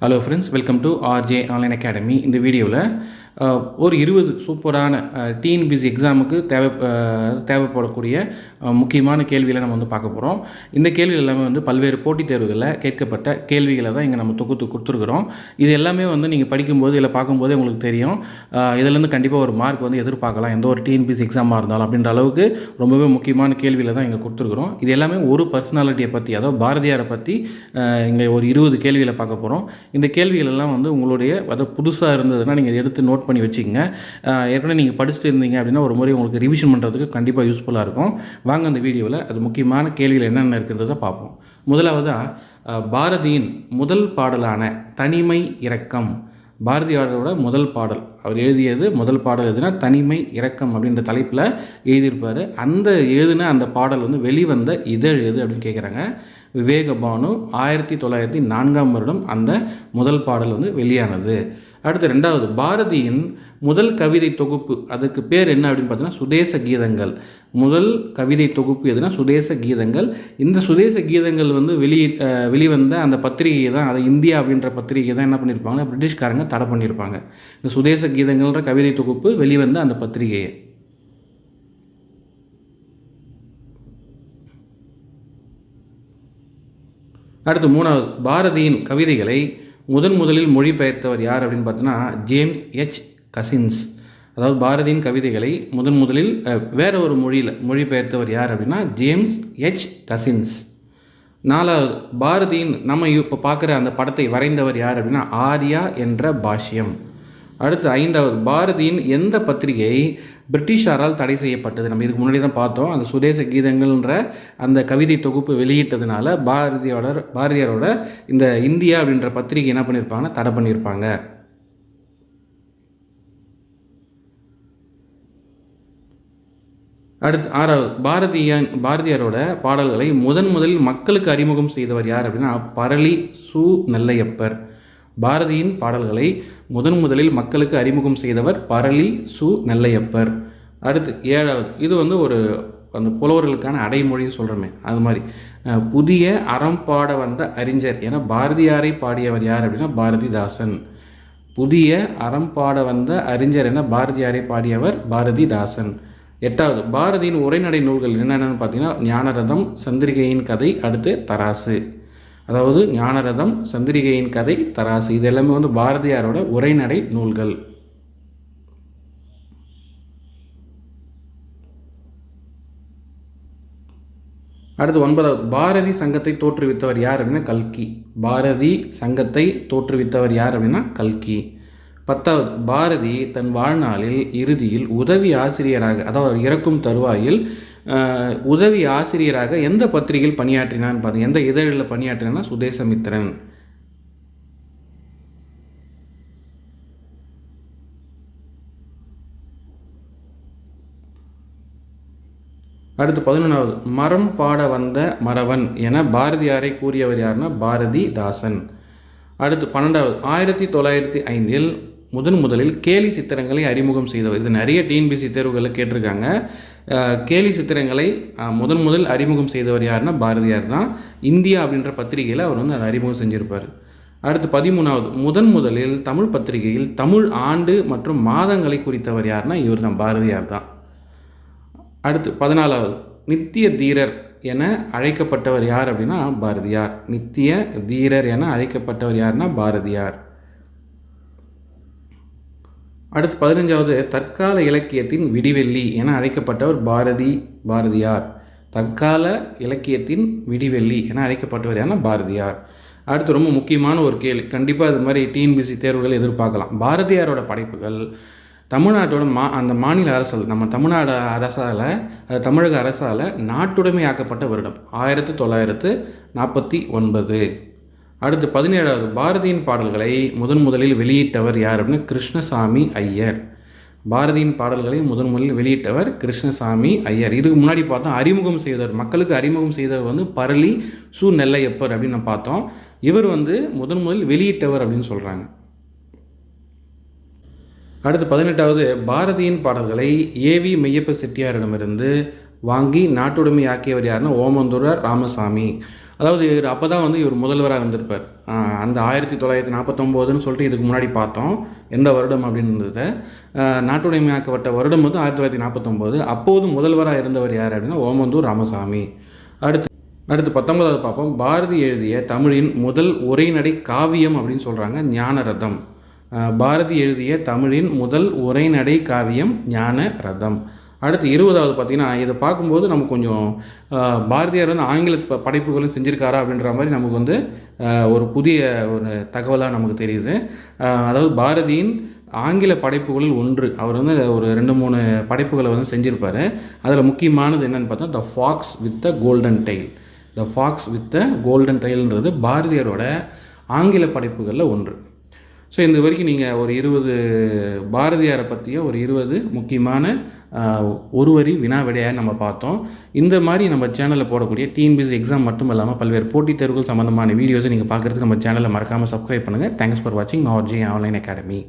Hello friends welcome to RJ online academy இந்த வீடியோவில் ஒரு இருபது சூப்பரான டிஎன்பிசி எக்ஸாமுக்கு தேவை தேவைப்படக்கூடிய முக்கியமான கேள்விகளை நம்ம வந்து பார்க்க போகிறோம் இந்த கேள்விகள் எல்லாமே வந்து பல்வேறு போட்டித் தேர்வுகளில் கேட்கப்பட்ட கேள்விகளை தான் இங்கே நம்ம தொகுத்து கொடுத்துருக்குறோம். இது எல்லாமே வந்து நீங்கள் படிக்கும்போது இல்லை பார்க்கும்போதே உங்களுக்கு தெரியும். இதிலேருந்து இதுலேருந்து கண்டிப்பாக ஒரு மார்க் வந்து எதிர்பார்க்கலாம். எந்த ஒரு டிஎன்பிசி எக்ஸாமாக இருந்தாலும் அப்படின்ற அளவுக்கு ரொம்பவே முக்கியமான கேள்வியில் தான் இங்கே கொடுத்துருக்குறோம். இது எல்லாமே ஒரு பர்சனாலிட்டியை பற்றி அதாவது பாரதியாரை பற்றி இங்கே ஒரு இருபது கேள்விகளை பார்க்க போகிறோம் இந்த கேள்விகள் எல்லாம் வந்து உங்களுடைய அதாவது புதுசாக இருந்ததுன்னா நீங்கள் எடுத்து நோட் பண்ணி வச்சுக்கோங்க. ஏற்கனவே நீங்கள் படிச்சுட்டு இருந்தீங்க அப்படின்னா ஒரு முறை உங்களுக்கு ரிவிஷன் பண்ணுறதுக்கு கண்டிப்பாக யூஸ்ஃபுல்லாக இருக்கும். வாங்க அந்த வீடியோவில் அது முக்கியமான கேள்விகள் என்னென்ன இருக்குன்றதை பார்ப்போம். முதலாவதாக பாரதியின் முதல் பாடலான தனிமை இரக்கம். பாரதியாரோட முதல் பாடல். அவர் எழுதியது முதல் பாடல் எதுனா தனிமை இரக்கம் அப்படின்ற தலைப்பில் எழுதியிருப்பார். அந்த எழுதின அந்த பாடல் வந்து வெளிவந்த இதழ் எது அப்படின்னு கேட்குறாங்க விவேகபானு ஆயிரத்தி தொள்ளாயிரத்தி நான்காம் வருடம் அந்த முதல் பாடல் வந்து வெளியானது. அடுத்து ரெண்டாவது பாரதியின் முதல் கவிதை தொகுப்பு அதுக்கு பேர் என்ன அப்படின்னு பார்த்தீங்கன்னா சுதேச கீதங்கள். முதல் கவிதை தொகுப்பு எதுனா சுதேச கீதங்கள். இந்த சுதேச கீதங்கள் வந்து வெளி வெளிவந்த அந்த பத்திரிகையை தான் அதை இந்தியா அப்படின்ற பத்திரிகை தான் என்ன பண்ணியிருப்பாங்க பிரிட்டிஷ்காரங்க தடை பண்ணியிருப்பாங்க. இந்த சுதேச கீதங்கள்ன்ற கவிதை தொகுப்பு வெளிவந்த அந்த பத்திரிகையை. அடுத்து மூணாவது பாரதியின் கவிதைகளை முதன் முதலில் மொழிபெயர்த்தவர் யார் அப்படின்னு பார்த்தோன்னா ஜேம்ஸ் எச். கசின்ஸ். அதாவது பாரதியின் கவிதைகளை முதன் முதலில் வேற ஒரு மொழியில் மொழிபெயர்த்தவர் யார் அப்படின்னா ஜேம்ஸ் எச். கசின்ஸ். நாலாவது பாரதியின் நம்ம இப்போ பார்க்குற அந்த படத்தை வரைந்தவர் யார் அப்படின்னா ஆர்யா என்ற பாஷ்யம். அடுத்து ஐந்தாவது பாரதியின் எந்த பத்திரிகை பிரிட்டிஷாரால் தடை செய்யப்பட்டது? நம்ம இதுக்கு முன்னாடி தான் பார்த்தோம். அந்த சுதேச கீதங்கள்ன்ற அந்த கவிதை தொகுப்பு வெளியிட்டதுனால பாரதியோட பாரதியாரோட இந்த இந்தியா அப்படின்ற பத்திரிகை என்ன பண்ணியிருப்பாங்கன்னா தடை பண்ணியிருப்பாங்க அடுத்து ஆறாவது பாரதியான் பாரதியாரோட பாடல்களை முதன் முதலில் மக்களுக்கு அறிமுகம் செய்தவர் யார் அப்படின்னா பரளி சு நெல்லையப்பர். பாரதியின் பாடல்களை முதன் முதலில் மக்களுக்கு அறிமுகம் செய்தவர் பரளி சு நெல்லையப்பர். அடுத்து ஏழாவது இது வந்து ஒரு அந்த புலவர்களுக்கான அடைமொழின்னு சொல்கிறோமே அது மாதிரி. புதிய அறம் பாட வந்த அறிஞர் ஏன்னா பாரதியாரை பாடியவர் யார் அப்படின்னா பாரதிதாசன். புதிய அறம் பாட வந்த அறிஞர் என பாரதியாரை பாடியவர் பாரதிதாசன். எட்டாவது பாரதியின் உரைநடை நூல்கள் என்னென்னு பார்த்தீங்கன்னா ஞானரதம் சந்திரிகையின் கதை அடுத்து தராசு. அதாவது ஞானரதம் சந்திரிகையின் கதை தராசு. இது எல்லாமே வந்து பாரதியாரோட உரைநடை நூல்கள். அடுத்து ஒன்பதாவது. பாரதி சங்கத்தை தோற்றுவித்தவர் யார் அப்படின்னா கல்கி. பாரதி சங்கத்தை தோற்றுவித்தவர் யார் அப்படின்னா கல்கி. பத்தாவது. பாரதி தன் வாழ்நாளில் இறுதியில் உதவி ஆசிரியராக அதாவது இறக்கும் தருவாயில் உதவி ஆசிரியராக எந்த பத்திரிகையில் பணியாற்றினான்னு பாருங்கள் எந்த இதழில் பணியாற்றினா சுதேசமித்திரன். அடுத்து பதினொன்றாவது மரம் பாட வந்த மறவன் என பாரதியாரை கூறியவர் யாருன்னா பாரதிதாசன். அடுத்து பன்னெண்டாவது ஆயிரத்தி தொள்ளாயிரத்தி ஐந்தில் முதன் முதலில் கேலி சித்திரங்களை அறிமுகம் செய்தவர். இது நிறைய டிஎன்பிசி தேர்வுகளில் கேட்டிருக்காங்க. கேலி சித்திரங்களை முதன் முதல் அறிமுகம் செய்தவர் யாருன்னா பாரதியார் தான். இந்தியா அப்படின்ற பத்திரிகையில் அவர் வந்து அதை அறிமுகம் செஞ்சுருப்பார். அடுத்து பதிமூணாவது. முதன் முதலில் தமிழ் பத்திரிகையில் தமிழ் ஆண்டு மற்றும் மாதங்களை குறித்தவர் யாருன்னா இவர் தான் பாரதியார் தான். அடுத்து பதினாலாவது. நித்திய தீரர் என அழைக்கப்பட்டவர் யார் அப்படின்னா பாரதியார். நித்திய தீரர் என அழைக்கப்பட்டவர் யாருன்னா பாரதியார். அடுத்து பதினஞ்சாவது தற்கால இலக்கியத்தின் விடிவெள்ளி என அழைக்கப்பட்டவர் பாரதி பாரதியார். தற்கால இலக்கியத்தின் விடிவெள்ளி என அழைக்கப்பட்டவர் யாருன்னா பாரதியார். அடுத்து ரொம்ப முக்கியமான ஒரு கேள்வி. கண்டிப்பாக இது மாதிரி டிஎன்பிசி தேர்வுகள் எதிர்பார்க்கலாம். பாரதியாரோட படைப்புகள் தமிழ்நாட்டோட மா அந்த மாநில அரசால் நம்ம தமிழ்நாடு அரசால் அது தமிழக அரசால் நாட்டுடைமையாக்கப்பட்ட வருடம். ஆயிரத்தி தொள்ளாயிரத்து நாற்பத்தி ஒன்பது. அடுத்து பதினேழாவது பாரதியின் பாடல்களை முதன் முதலில் வெளியிட்டவர் யார் அப்படின்னா கிருஷ்ணசாமி ஐயர். பாரதியின் பாடல்களை முதன் முதலில் வெளியிட்டவர் கிருஷ்ணசாமி ஐயர். இதுக்கு முன்னாடி பார்த்தோம் அறிமுகம் செய்தவர் மக்களுக்கு அறிமுகம் செய்தவர் வந்து பரளி சு நெல்லையப்பர் அப்படின்னு நம்ம பார்த்தோம். இவர் வந்து முதன் முதலில் வெளியிட்டவர் அப்படின்னு சொல்கிறாங்க அடுத்து பதினெட்டாவது பாரதியின் பாடல்களை ஏவி மெய்யப்ப செட்டியாரிடமிருந்து வாங்கி நாட்டுடைமையாக்கியவர் யாருன்னா ஓமந்தூரர் ராமசாமி. அதாவது இவர் அப்போ தான் வந்து இவர் முதல்வராக இருந்திருப்பார். அந்த ஆயிரத்தி தொள்ளாயிரத்தி நாற்பத்தொம்போதுன்னு சொல்லிட்டு இதுக்கு முன்னாடி பார்த்தோம். எந்த வருடம் அப்படின்றத. நாட்டுடைமையாக்கப்பட்ட வருடம் வந்து ஆயிரத்தி தொள்ளாயிரத்தி நாற்பத்தொம்போது. அப்போது முதல்வராக இருந்தவர் யார் அப்படின்னா ஓமந்தூர் ராமசாமி. அடுத்து அடுத்து பத்தொன்பதாவது பார்ப்போம். பாரதி எழுதிய தமிழின் முதல் உரைநடை காவியம் அப்படின்னு சொல்கிறாங்க ஞான ரதம் பாரதி எழுதிய தமிழின் முதல் உரைநடை காவியம் ஞான ரதம் அடுத்து இருபதாவது பார்த்தீங்கன்னா இதை பார்க்கும்போது நமக்கு கொஞ்சம் பாரதியார் வந்து ஆங்கில ப- படைப்புகளும் செஞ்சுருக்காரா அப்படின்ற மாதிரி நமக்கு வந்து ஒரு புதிய ஒரு தகவலாக நமக்கு தெரியுது. அதாவது பாரதியின் ஆங்கில படைப்புகளில் ஒன்று அவர் வந்து ஒரு ரெண்டு மூணு படைப்புகளை வந்து செஞ்சுருப்பார். அதில் முக்கியமானது என்னென்னு பார்த்தா the fox with the golden tail the fox with the golden டைல்ன்றது பாரதியாரோட ஆங்கில படைப்புகளில் ஒன்று. ஸோ இந்த வரைக்கும் நீங்கள் ஒரு இருபது பாரதியாரை பற்றிய ஒரு இருபது முக்கியமான ஒரு வரி வினா விடையாக நம்ம பார்த்தோம். இந்த மாதிரி நம்ம சேனலில் போடக்கூடிய டிஎன்பிஎஸ்சி எக்ஸாம் மட்டும் இல்லாமல் பல்வேறு போட்டித் தேர்வுகள் சம்மந்தமான வீடியோஸை நீங்கள் பார்க்குறதுக்கு நம்ம சேனலை மறக்காமல் சப்ஸ்கிரைப் பண்ணுங்கள் தேங்க்ஸ் ஃபார் வாட்சிங் ஆர்ஜி ஆன்லைன் அகாடமி